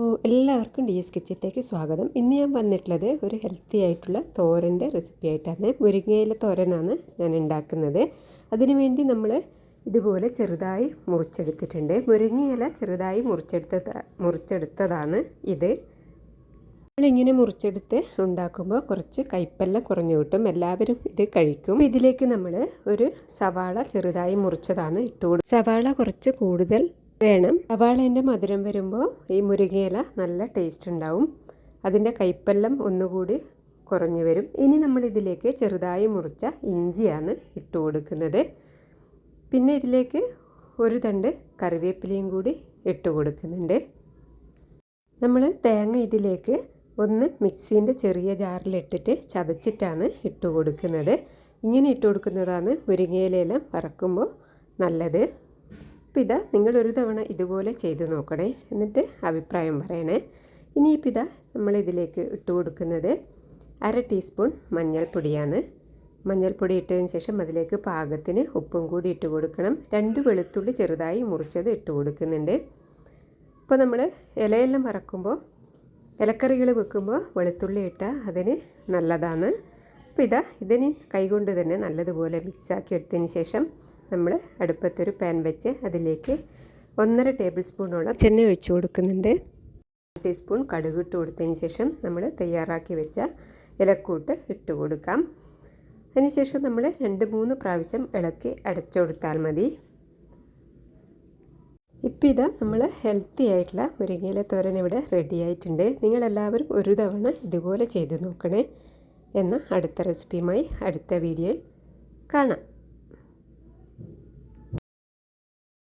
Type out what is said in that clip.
എല്ലാവർക്കും D S കിച്ചണിലേക്ക് സ്വാഗതം. ഇന്ന് ഞാൻ വന്നിട്ടുള്ളത് ഒരു ഹെൽത്തി ആയിട്ടുള്ള തോരന്റെ റെസിപ്പി ആയിട്ടാണ്. മുരിങ്ങയില തോരനാണ് ഞാൻ ഉണ്ടാക്കുന്നത്. അതിനുവേണ്ടി നമ്മൾ ഇതുപോലെ ചെറുതായി മുറിച്ചെടുത്തിട്ടുണ്ട്. മുരിങ്ങയില ചെറുതായി മുറിച്ചെടുത്ത മുറിച്ചെടുത്തതാണ് ഇത്. നമ്മളിങ്ങനെ മുറിച്ചെടുത്ത് ഉണ്ടാക്കുമ്പോൾ കുറച്ച് കയ്പ്പെല്ലാം കുറഞ്ഞു കിട്ടും. എല്ലാവരും ഇത് കഴിക്കും. ഇതിലേക്ക് നമ്മൾ ഒരു സവാള ചെറുതായി മുറിച്ചതാണ് ഇട്ടുകൊടുക്കുക സവാള കുറച്ച് കൂടുതൽ വേണം. സവാളേന്റെ മധുരം വരുമ്പോൾ ഈ മുരിങ്ങയില നല്ല ടേസ്റ്റ് ഉണ്ടാവും. അതിന്റെ കയ്പ്പെല്ലാം ഒന്നുകൂടി കുറഞ്ഞു വരും. ഇനി നമ്മൾ ഇതിലേക്ക് ചെറുതായി മുറിച്ച ഇഞ്ചിയാണ് ഇട്ട് കൊടുക്കുന്നത്. പിന്നെ ഇതിലേക്ക് ഒരു തണ്ട് കറിവേപ്പിലയും കൂടി ഇട്ട് കൊടുക്കുന്നുണ്ട്. നമ്മൾ തേങ്ങ ഇതിലേക്ക് ഒന്ന് മിക്സീന്റെ ചെറിയ ജാറിലിട്ടിട്ട് ചതച്ചിട്ടാണ് ഇട്ട് കൊടുക്കുന്നത്. ഇങ്ങനെ ഇട്ട് കൊടുക്കുന്നതാണ് മുരിങ്ങയിലെല്ലാം വറക്കുമ്പോൾ നല്ലത്. അപ്പോൾ ഇതാ നിങ്ങളൊരു തവണ ഇതുപോലെ ചെയ്തു നോക്കണേ. എന്നിട്ട് അഭിപ്രായം പറയണേ. ഇനിയിപ്പോൾ ഇതാ നമ്മളിതിലേക്ക് ഇട്ട് കൊടുക്കുന്നത് അര ടീസ്പൂൺ മഞ്ഞൾപ്പൊടിയാണ്. മഞ്ഞൾപ്പൊടി ഇട്ടതിന് ശേഷം അതിലേക്ക് പാകത്തിന് ഉപ്പും കൂടി ഇട്ട് കൊടുക്കണം. രണ്ട് വെളുത്തുള്ളി ചെറുതായി മുറിച്ചത് ഇട്ട് കൊടുക്കുന്നുണ്ട്. ഇപ്പോൾ നമ്മൾ ഇലയെല്ലാം വറക്കുമ്പോൾ ഇലക്കറികൾ വെക്കുമ്പോൾ വെളുത്തുള്ളി ഇട്ടാൽ അതിന് നല്ലതാണ്. അപ്പോൾ ഇതാ ഇതിന് കൈകൊണ്ട് തന്നെ നല്ലതുപോലെ മിക്സാക്കി എടുത്തതിന് ശേഷം നമ്മൾ അടുപ്പത്തൊരു പാൻ വെച്ച് അതിലേക്ക് ഒന്നര ടേബിൾ സ്പൂണോളം ചെണ്ണ ഒഴിച്ച് കൊടുക്കുന്നുണ്ട്. ടീസ്പൂൺ കടുക് ഇട്ട് കൊടുത്തതിന് ശേഷം നമ്മൾ തയ്യാറാക്കി വെച്ച ഇലക്കൂട്ട് ഇട്ട് കൊടുക്കാം. അതിനുശേഷം നമ്മൾ രണ്ട് മൂന്ന് പ്രാവശ്യം ഇളക്കി അടച്ചു കൊടുത്താൽ മതി. ഇപ്പം ഇതാ നമ്മൾ ഹെൽത്തി ആയിട്ടുള്ള മുരിങ്ങയില തോരൻ ഇവിടെ റെഡി ആയിട്ടുണ്ട്. നിങ്ങളെല്ലാവരും ഒരു തവണ ഇതുപോലെ ചെയ്ത് നോക്കണേ. എന്ന അടുത്ത റെസിപ്പിയുമായി അടുത്ത വീഡിയോയിൽ കാണാം.